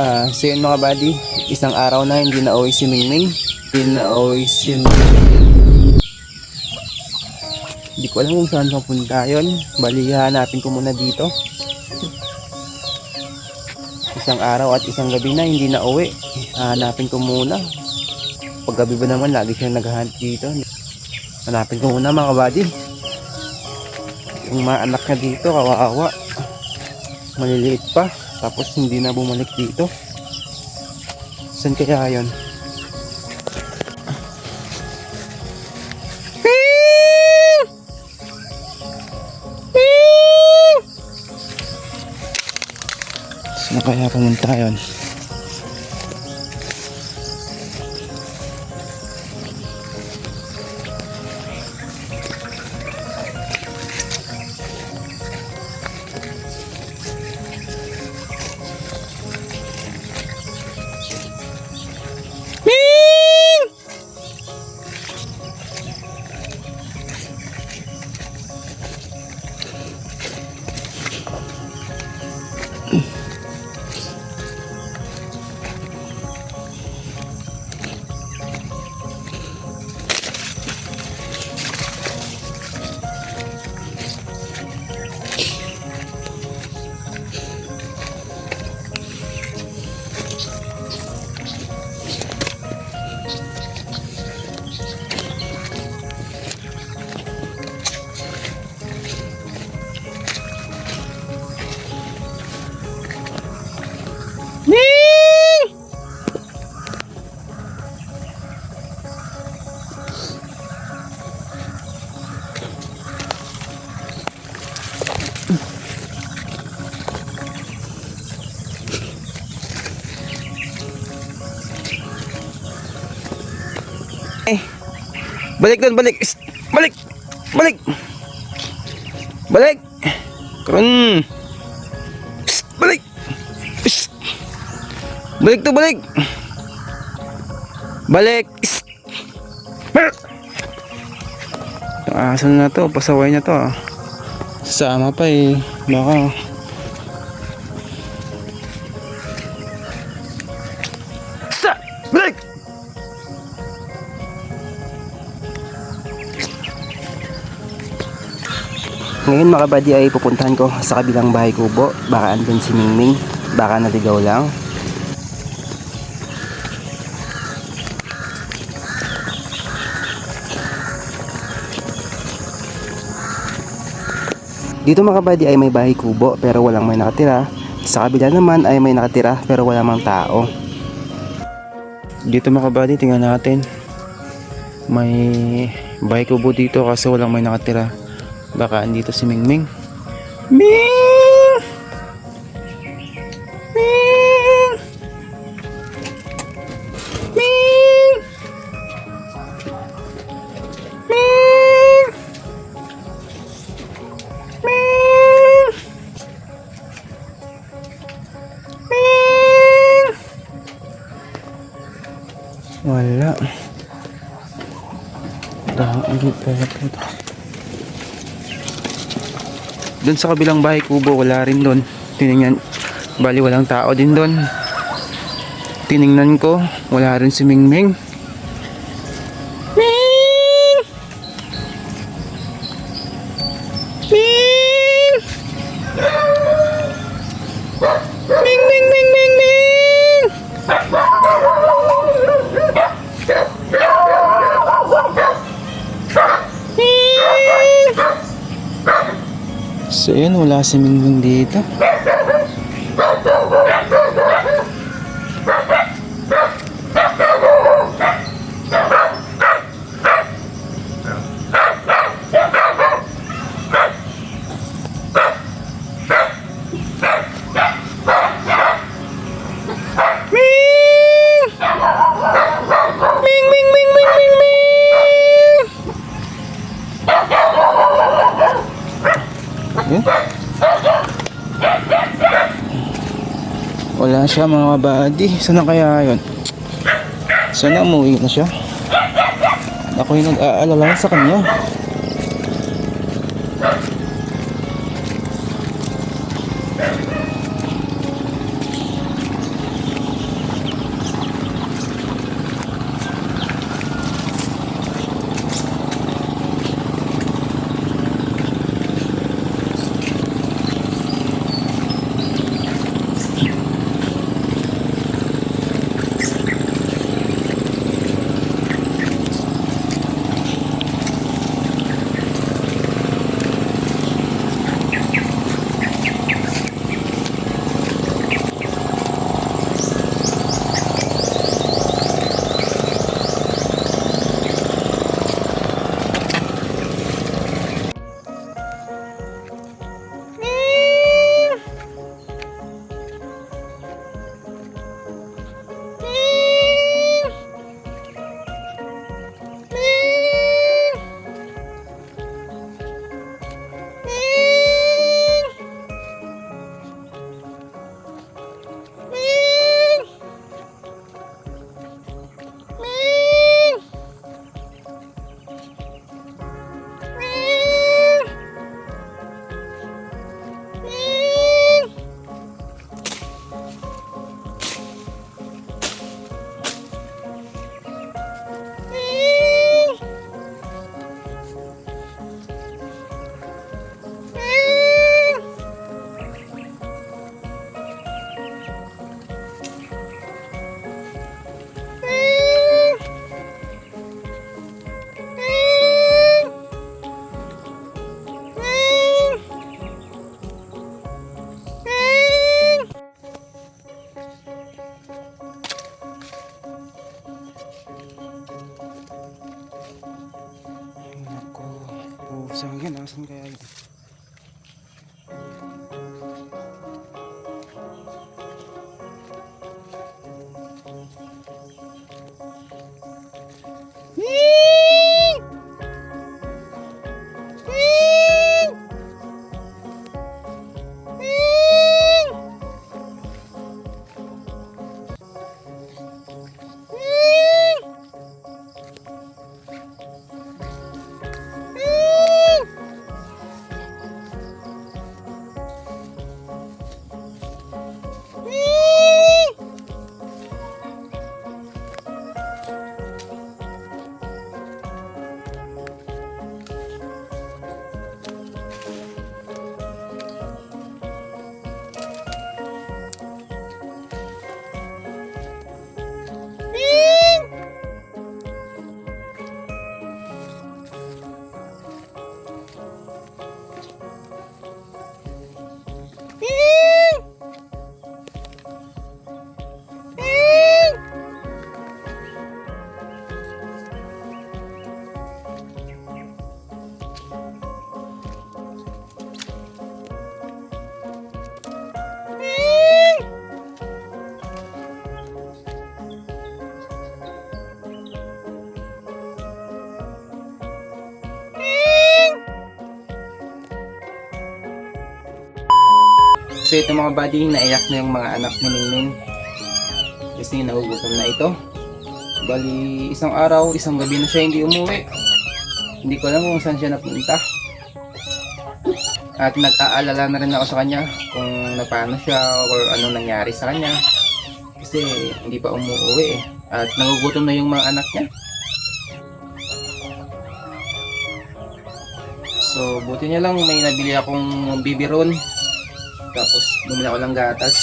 Ah, so yun mga buddy, isang araw na hindi na uwi si Mingming. Hindi na uwi si Mingming. Hindi ko alam kung saan papunta yun. Bali, hanapin ko muna dito. Isang araw at isang gabi na hindi na uwi. Hanapin ko muna. Paggabi ba naman, lagi siya naghahanap dito. Hanapin ko muna mga buddy. Yung mga anak niya dito, kawawa. Maliliit pa. Tapos hindi na bumalik dito. Saan kaya yun? Saan kaya pumunta yun? Balik doon, balik. Balik. Balik. Balik. Karon. Balik. Balik to, balik. Balik. Ist. Aso na to, pasaway niya to ah. Sama pa eh. Baka. Ngayon mga buddy ay pupuntahan ko sa kabilang bahay kubo. Baka andun si Mingming. Baka naligaw lang. Dito mga buddy ay may bahay kubo pero walang may nakatira. Sa kabila naman ay may nakatira pero wala mang tao. Dito mga buddy tingnan natin. May bahay kubo dito kasi walang may nakatira. Baka andito si Mingming. Ming! Ming! Ming! Ming! Ming! Ming! Wala. Dahil pa ito. Doon sa kabilang bahay kubo, wala rin doon. Tiningnan, bali walang tao din doon. Tiningnan ko, wala rin si Mingming. So yun, wala si Mingming dito. Wala siya mga buddy. Sana kaya yun? Sana umuwi na siya. Ako yung nag-aalala sa kanya. So ito mga buddy, naiyak na yung mga anak ni Ningning. Kasi nagugutom na ito. Bali, isang araw, isang gabi na siya hindi umuwi. Hindi ko alam kung saan siya napunta. At nag-aalala na rin ako sa kanya kung paano siya or anong nangyari sa kanya. Kasi hindi pa umuwi eh. At nagugutom na yung mga anak niya. So, buti niya lang may nabili akong bibiron. Tapos bumili ako ng gatas.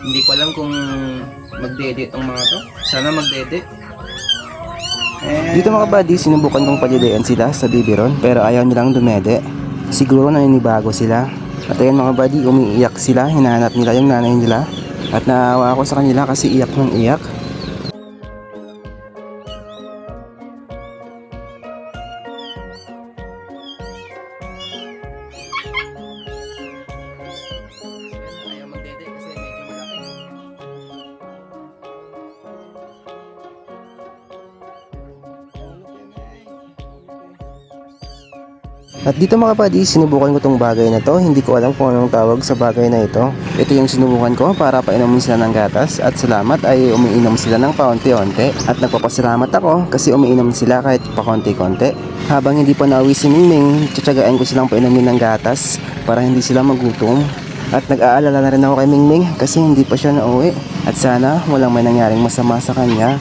Hindi ko alam kung magdede tong mga to. Sana magdede. Eh, Dito mga buddy, sinubukan kong padidean sila sa bibiron pero ayaw nilang dumede. Siguro naninibago sila. At ayun mga buddy, umiiyak sila, hinahanap nila yung nanay nila. At naawa ako sa kanila kasi iyak ng iyak. At dito mga buddy, sinubukan ko tong bagay na to. Hindi ko alam kung anong tawag sa bagay na ito. Ito yung sinubukan ko para painumin sila ng gatas. At salamat ay umiinom sila ng paunti-unti. At nagpapasalamat ako kasi umiinom sila kahit pakonti-konti. Habang hindi pa nauwi si Mingming, tsatsagain ko silang painumin ng gatas para hindi sila magutom. At nag-aalala na rin ako kay Mingming kasi hindi pa siya nauwi. At sana walang may nangyaring masama sa kanya.